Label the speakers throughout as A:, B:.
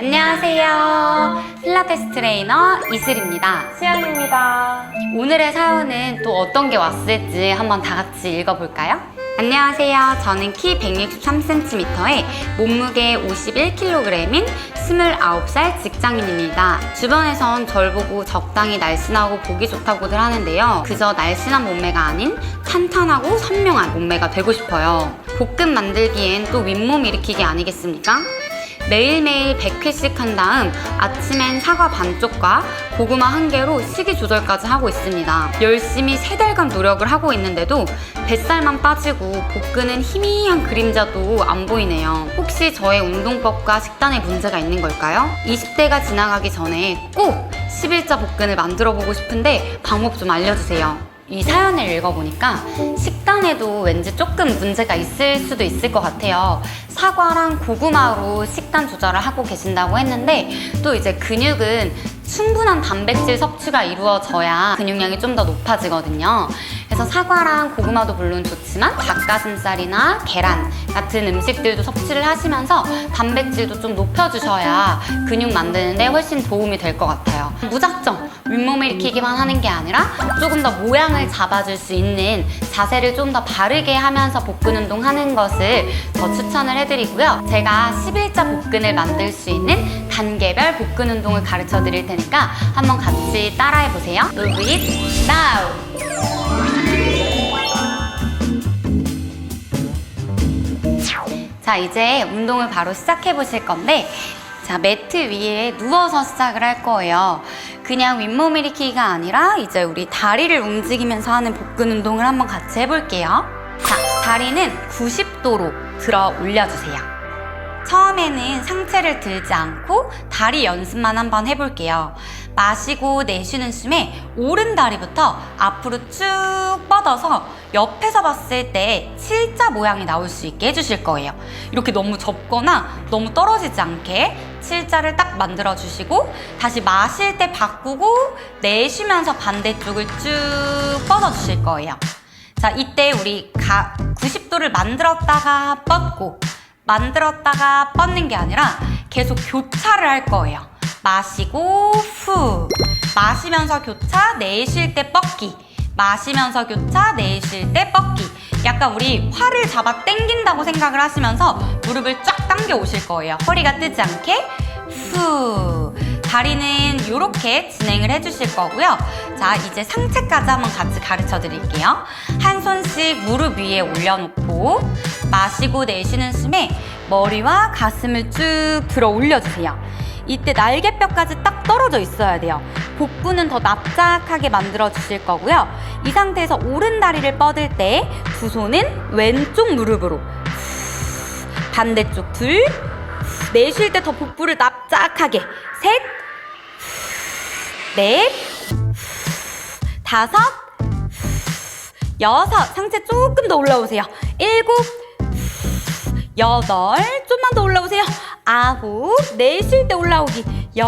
A: 안녕하세요. 필라테스 트레이너 이슬입니다.
B: 시안입니다.
A: 오늘의 사연은 또 어떤 게 왔을지 한번 다 같이 읽어볼까요? 안녕하세요. 저는 키 163cm에 몸무게 51kg인 29살 직장인입니다. 주변에선 절 보고 적당히 날씬하고 보기 좋다고들 하는데요. 그저 날씬한 몸매가 아닌 탄탄하고 선명한 몸매가 되고 싶어요. 볶음 만들기엔 또 윗몸 일으키기 아니겠습니까? 매일매일 100회씩 한 다음 아침엔 사과 반쪽과 고구마 한 개로 식이 조절까지 하고 있습니다. 열심히 세 달간 노력을 하고 있는데도 뱃살만 빠지고 복근은 희미한 그림자도 안 보이네요. 혹시 저의 운동법과 식단에 문제가 있는 걸까요? 20대가 지나가기 전에 꼭 11자 복근을 만들어 보고 싶은데 방법 좀 알려주세요. 이 사연을 읽어보니까 식단에도 왠지 조금 문제가 있을 수도 있을 것 같아요. 사과랑 고구마로 식단 조절을 하고 계신다고 했는데 또 이제 근육은 충분한 단백질 섭취가 이루어져야 근육량이 좀 더 높아지거든요. 그래서 사과랑 고구마도 물론 좋지만 닭가슴살이나 계란 같은 음식들도 섭취를 하시면서 단백질도 좀 높여주셔야 근육 만드는데 훨씬 도움이 될 것 같아요. 무작정 윗몸 일으키기만 하는 게 아니라 조금 더 모양을 잡아줄 수 있는 자세를 좀 더 바르게 하면서 복근 운동하는 것을 더 추천을 해드리고요. 제가 11자 복근을 만들 수 있는 단계별 복근 운동을 가르쳐 드릴 테니까 한번 같이 따라해 보세요. Do it now! 자, 이제 운동을 바로 시작해 보실 건데, 자, 매트 위에 누워서 시작을 할 거예요. 그냥 윗몸 일으키기가 아니라 이제 우리 다리를 움직이면서 하는 복근 운동을 한번 같이 해볼게요. 자, 다리는 90도로 들어 올려주세요. 처음에는 상체를 들지 않고 다리 연습만 한번 해볼게요. 마시고 내쉬는 숨에 오른 다리부터 앞으로 쭉 뻗어서 옆에서 봤을 때 칠자 모양이 나올 수 있게 해주실 거예요. 이렇게 너무 접거나 너무 떨어지지 않게 칠자를 딱 만들어 주시고 다시 마실 때 바꾸고 내쉬면서 반대쪽을 쭉 뻗어 주실 거예요. 자, 이때 우리 가, 90도를 만들었다가 뻗고 만들었다가 뻗는 게 아니라 계속 교차를 할 거예요. 마시고 후 마시면서 교차 내쉴 때 뻗기 마시면서 교차 내쉴 때 뻗기 약간 우리 활을 잡아 당긴다고 생각을 하시면서 무릎을 쫙 당겨 오실 거예요. 허리가 뜨지 않게 후 다리는 이렇게 진행을 해주실 거고요. 자, 이제 상체까지 한번 같이 가르쳐 드릴게요. 한 손씩 무릎 위에 올려놓고 마시고 내쉬는 숨에 머리와 가슴을 쭉 들어 올려주세요. 이때 날개뼈까지 딱 떨어져 있어야 돼요. 복부는 더 납작하게 만들어 주실 거고요. 이 상태에서 오른 다리를 뻗을 때 두 손은 왼쪽 무릎으로 반대쪽 둘 내쉴 때 더 복부를 납작하게 셋 넷, 다섯, 여섯, 상체 조금 더 올라오세요. 일곱, 여덟, 좀만 더 올라오세요. 아홉, 내쉴 때 올라오기. 열,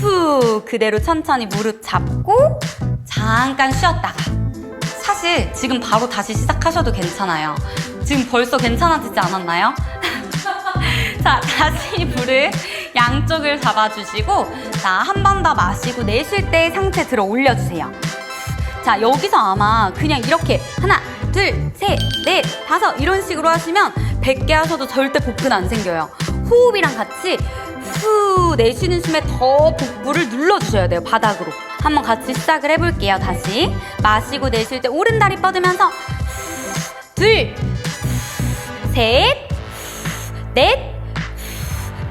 A: 후, 그대로 천천히 무릎 잡고, 잠깐 쉬었다가. 사실 지금 바로 다시 시작하셔도 괜찮아요. 지금 벌써 괜찮아지지 않았나요? 자, 다시 물을 양쪽을 잡아주시고, 자, 한 번 더 마시고 내쉴 때 상체 들어 올려주세요. 자, 여기서 아마 그냥 이렇게 하나, 둘, 셋, 넷, 다섯 이런 식으로 하시면 100개 하셔도 절대 복근 안 생겨요. 호흡이랑 같이 후 내쉬는 숨에 더 복부를 눌러주셔야 돼요, 바닥으로. 한번 같이 시작을 해볼게요, 다시. 마시고 내쉴 때 오른 다리 뻗으면서 둘, 셋, 넷,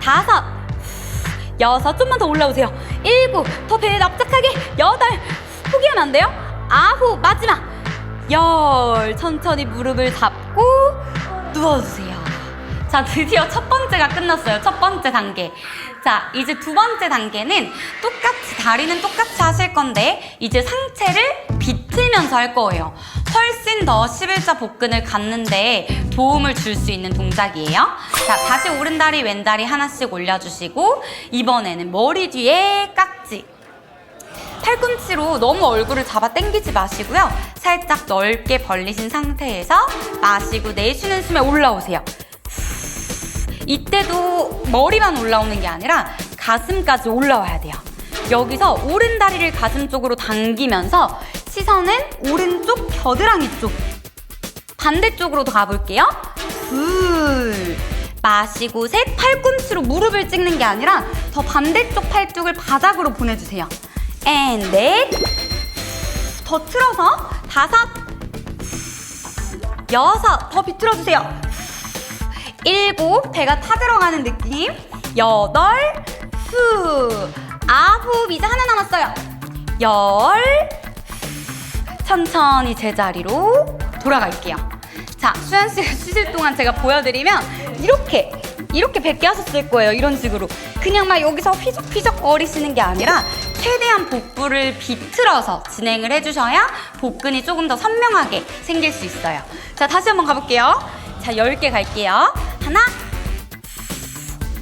A: 다섯, 여섯, 좀만 더 올라오세요. 일곱, 더배 납작하게, 여덟, 포기하면 안 돼요? 아홉, 마지막, 열, 천천히 무릎을 잡고 누워주세요. 자, 드디어 첫 번째가 끝났어요. 첫 번째 단계. 자, 이제 두 번째 단계는 똑같이, 다리는 똑같이 하실 건데, 이제 상체를 비틀면서 할 거예요. 훨씬 더 11자 복근을 갖는데 도움을 줄 수 있는 동작이에요. 자, 다시 오른다리, 왼다리 하나씩 올려주시고, 이번에는 머리 뒤에 깍지. 팔꿈치로 너무 얼굴을 잡아 당기지 마시고요. 살짝 넓게 벌리신 상태에서 마시고 내쉬는 숨에 올라오세요. 이때도 머리만 올라오는 게 아니라 가슴까지 올라와야 돼요. 여기서 오른 다리를 가슴 쪽으로 당기면서 시선은 오른쪽 겨드랑이 쪽. 반대쪽으로도 가볼게요. 둘. 마시고 셋. 팔꿈치로 무릎을 찍는 게 아니라 더 반대쪽 팔뚝을 바닥으로 보내주세요. 앤 넷. 더 틀어서 다섯. 여섯. 더 비틀어주세요. 일곱. 배가 타들어가는 느낌. 여덟. 후. 아홉. 이제 하나 남았어요. 열. 천천히 제자리로 돌아갈게요. 자, 수현 씨가 쉬실 동안 제가 보여드리면 이렇게 이렇게 뱉게 하셨을 거예요. 이런 식으로 그냥 막 여기서 휘적휘적 거리시는 게 아니라 최대한 복부를 비틀어서 진행을 해주셔야 복근이 조금 더 선명하게 생길 수 있어요. 자, 다시 한번 가볼게요. 자, 10개 갈게요. 하나,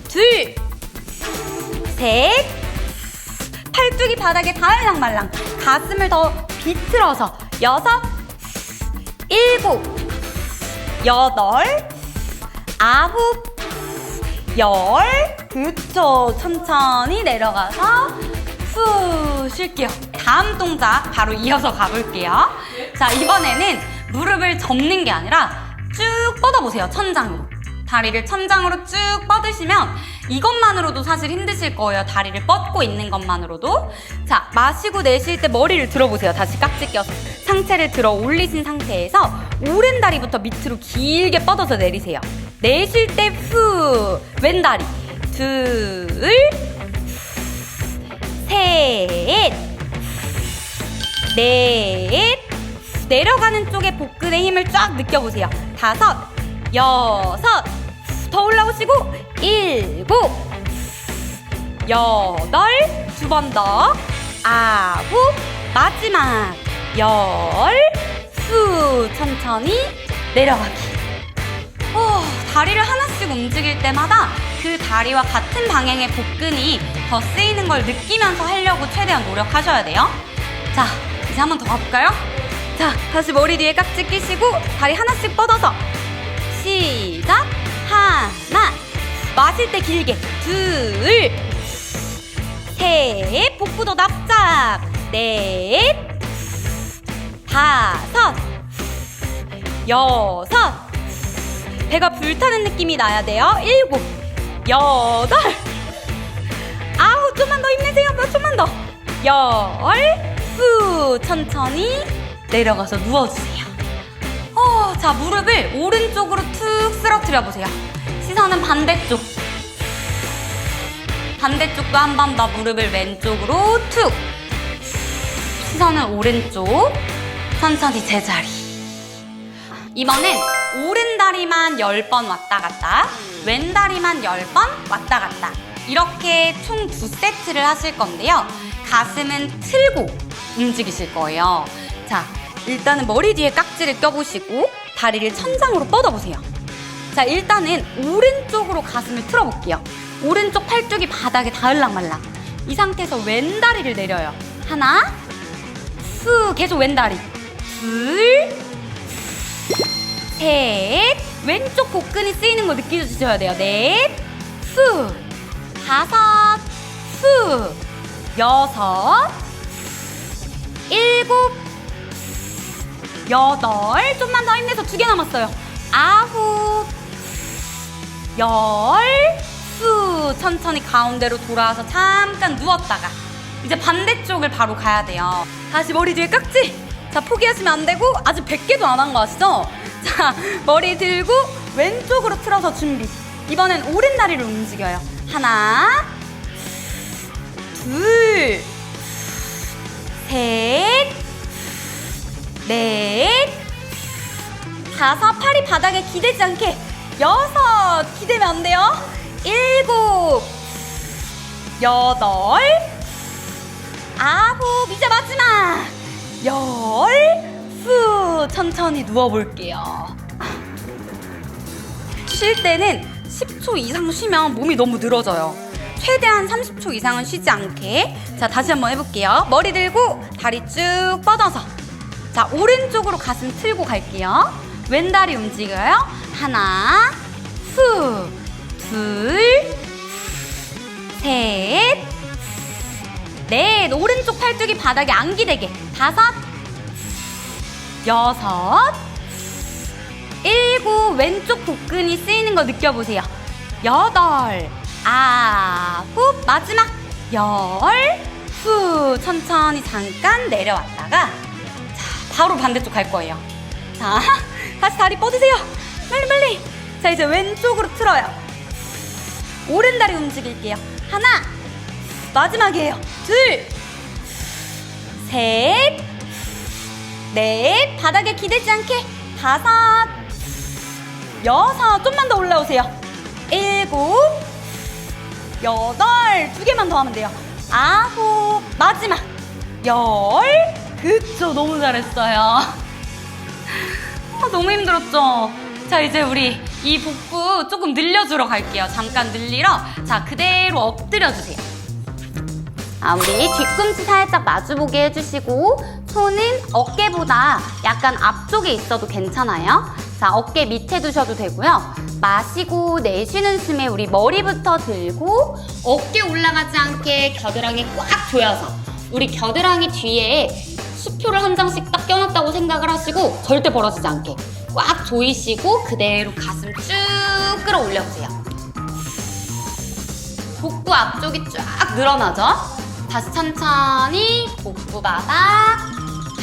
A: 둘, 셋, 팔뚝이 바닥에 닿을랑 말랑. 가슴을 더 비틀어서 여섯 일곱 여덟 아홉 열. 그쵸. 천천히 내려가서 후 쉴게요. 다음 동작 바로 이어서 가볼게요. 자 이번에는 무릎을 접는 게 아니라 쭉 뻗어보세요 천장으로 다리를 천장으로 쭉 뻗으시면 이것만으로도 사실 힘드실 거예요. 다리를 뻗고 있는 것만으로도. 자, 마시고 내쉴 때 머리를 들어보세요. 다시 깍지 껴서. 상체를 들어 올리신 상태에서 오른 다리부터 밑으로 길게 뻗어서 내리세요. 내쉴 때 후. 왼 다리. 둘. 셋. 넷. 내려가는 쪽에 복근의 힘을 쫙 느껴보세요. 다섯. 여섯. 더 올라오시고 일곱 여덟 두 번 더 아홉 마지막 열후 천천히 내려가기. 어, 다리를 하나씩 움직일 때마다 그 다리와 같은 방향의 복근이 더 쓰이는 걸 느끼면서 하려고 최대한 노력하셔야 돼요. 자 이제 한 번 더 가볼까요? 자 다시 머리 뒤에 깍지 끼시고 다리 하나씩 뻗어서 시작 하나. 마실 때 길게 둘. 셋, 복부도 납작. 넷. 다섯. 여섯. 배가 불타는 느낌이 나야 돼요. 일곱. 여덟. 아우 좀만 더 힘내세요 몇 좀만 더 열 후. 천천히 내려가서 누워주세요 어, 자, 무릎을 오른쪽으로 툭 쓰러뜨려 보세요. 시선은 반대쪽. 반대쪽도 한 번 더 무릎을 왼쪽으로 툭. 시선은 오른쪽. 천천히 제자리. 이번엔 오른 다리만 10번 왔다 갔다, 왼 다리만 10번 왔다 갔다. 이렇게 총 두 세트를 하실 건데요. 가슴은 틀고 움직이실 거예요. 자, 일단은 머리 뒤에 깍지를 껴보시고 다리를 천장으로 뻗어보세요. 자, 일단은 오른쪽으로 가슴을 틀어볼게요. 오른쪽 팔뚝이 바닥에 닿을랑 말랑. 이 상태에서 왼 다리를 내려요. 하나, 후, 계속 왼 다리. 둘, 셋, 왼쪽 복근이 쓰이는 거 느껴주셔야 돼요. 넷, 후, 다섯, 후, 여섯, 일곱, 여덟, 좀만 더 힘내서 두 개 남았어요. 아홉, 열, 후, 천천히 가운데로 돌아와서 잠깐 누웠다가 이제 반대쪽을 바로 가야 돼요. 다시 머리 뒤에 깍지. 자, 포기하시면 안 되고 아직 100개도 안 한 거 아시죠? 자, 머리 들고 왼쪽으로 틀어서 준비. 이번엔 오른 다리를 움직여요. 하나, 둘, 셋, 넷, 다섯, 팔이 바닥에 기대지 않게 여섯, 기대면 안 돼요. 일곱, 여덟, 아홉, 이제 마지막 열, 후, 천천히 누워볼게요. 쉴 때는 10초 이상 쉬면 몸이 너무 늘어져요. 최대한 30초 이상은 쉬지 않게. 자, 다시 한번 해볼게요. 머리 들고 다리 쭉 뻗어서. 자, 오른쪽으로 가슴 틀고 갈게요. 왼다리 움직여요. 하나, 후, 둘, 셋, 넷. 오른쪽 팔뚝이 바닥에 안 기대게. 다섯, 여섯, 일곱. 왼쪽 복근이 쓰이는 거 느껴보세요. 여덟, 아홉. 마지막 열. 후. 천천히 잠깐 내려왔다가 자, 바로 반대쪽 갈 거예요. 자, 다시 다리 뻗으세요. 빨리 빨리. 자, 이제 왼쪽으로 틀어요. 오른 다리 움직일게요. 하나. 마지막이에요. 둘. 셋. 넷. 바닥에 기대지 않게. 다섯. 여섯. 좀만 더 올라오세요. 일곱. 여덟. 두 개만 더 하면 돼요. 아홉. 마지막. 열. 그쵸. 너무 잘했어요. 아, 너무 힘들었죠? 자, 이제 우리 이 복부 조금 늘려주러 갈게요. 잠깐 늘리러. 자, 그대로 엎드려 주세요. 아, 우리 뒤꿈치 살짝 마주보게 해주시고, 손은 어깨보다 약간 앞쪽에 있어도 괜찮아요. 자, 어깨 밑에 두셔도 되고요. 마시고 내쉬는 숨에 우리 머리부터 들고, 어깨 올라가지 않게 겨드랑이 꽉 조여서, 우리 겨드랑이 뒤에 수표를 한 장씩 딱 껴놨다고 생각을 하시고, 절대 벌어지지 않게 꽉 조이시고, 그대로 가슴 쭉 끌어올려보세요. 복부 앞쪽이 쫙 늘어나죠? 다시 천천히 복부 바닥,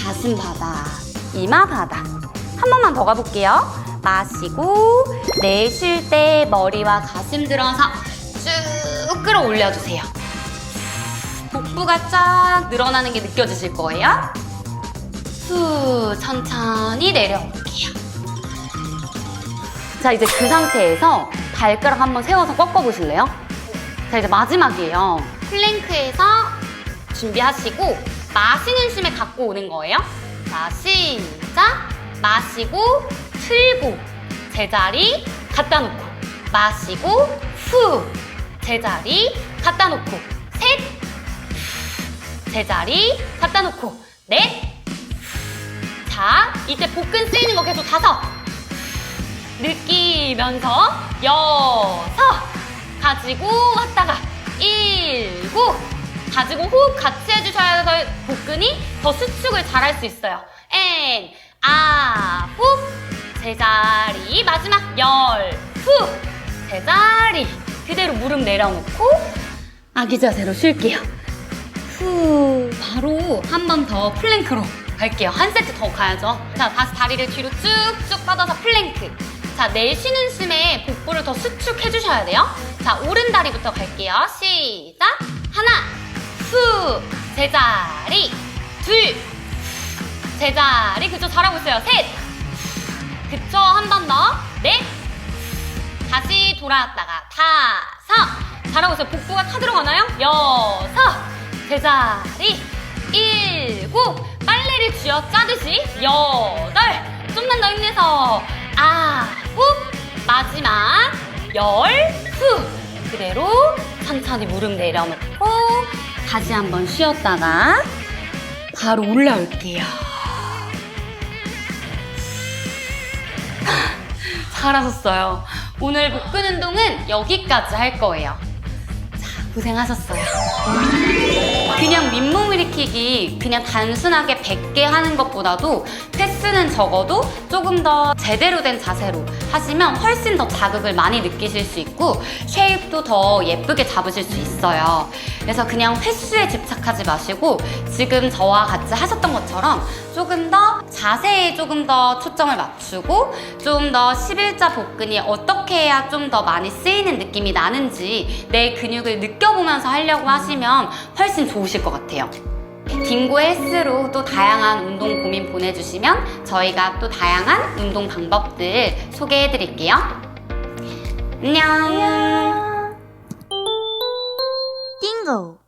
A: 가슴 바닥, 이마 바닥. 한 번만 더 가볼게요. 마시고 내쉴 때 머리와 가슴 들어서 쭉 끌어올려주세요. 복부가 쫙 늘어나는 게 느껴지실 거예요. 후, 천천히 내려올게요. 자, 이제 그 상태에서 발가락 한번 세워서 꺾어보실래요? 자, 이제 마지막이에요. 플랭크에서 준비하시고 마시는 숨에 갖고 오는 거예요. 자, 시작. 마시고 틀고 제자리 갖다 놓고 마시고 후 제자리 갖다 놓고 셋 제자리 갖다 놓고 넷 자, 이제 복근 쓰이는 거 계속 다섯. 느끼면서 여섯. 가지고 왔다가 일곱. 가지고 호흡 같이 해주셔야 해서 복근이 더 수축을 잘 할 수 있어요. 엔 아홉 제자리 마지막 열 후. 제자리. 그대로 무릎 내려놓고 아기 자세로 쉴게요. 후 바로 한 번 더 플랭크로 갈게요. 한 세트 더 가야죠. 자 다시 다리를 뒤로 쭉쭉 뻗어서 플랭크. 자 내쉬는 숨에 복부를 더 수축해 주셔야 돼요. 자 오른 다리부터 갈게요. 시작 하나 후 제자리 둘 제자리 그쵸 잘하고 있어요. 셋 그쵸 한 번 더 넷 다시 돌아왔다가 다섯 잘하고 있어요. 복부가 타 들어가나요? 여섯 제자리 일곱 빨래를 쥐어 짜듯이 여덟 좀만 더 힘내서 아홉 마지막 열후 그대로 천천히 무릎 내려놓고 다시 한번 쉬었다가 바로 올라올게요. 잘하셨어요. 오늘 복근 운동은 여기까지 할 거예요. 자, 고생하셨어요. 그냥 윗몸 일으키기 그냥 단순하게 100개 하는 것보다도 횟수는 적어도 조금 더 제대로 된 자세로 하시면 훨씬 더 자극을 많이 느끼실 수 있고 쉐입도 더 예쁘게 잡으실 수 있어요. 그래서 그냥 횟수에 집착하지 마시고 지금 저와 같이 하셨던 것처럼 조금 더 자세에 조금 더 초점을 맞추고 좀 더 11자 복근이 어떻게 해야 좀 더 많이 쓰이는 느낌이 나는지 내 근육을 느껴보면서 하려고 하시면 훨씬 좋으실 것 같아요. 딩고 헬스로 또 다양한 운동 고민 보내주시면 저희가 또 다양한 운동 방법들 소개해 드릴게요. 안녕.
B: 띵고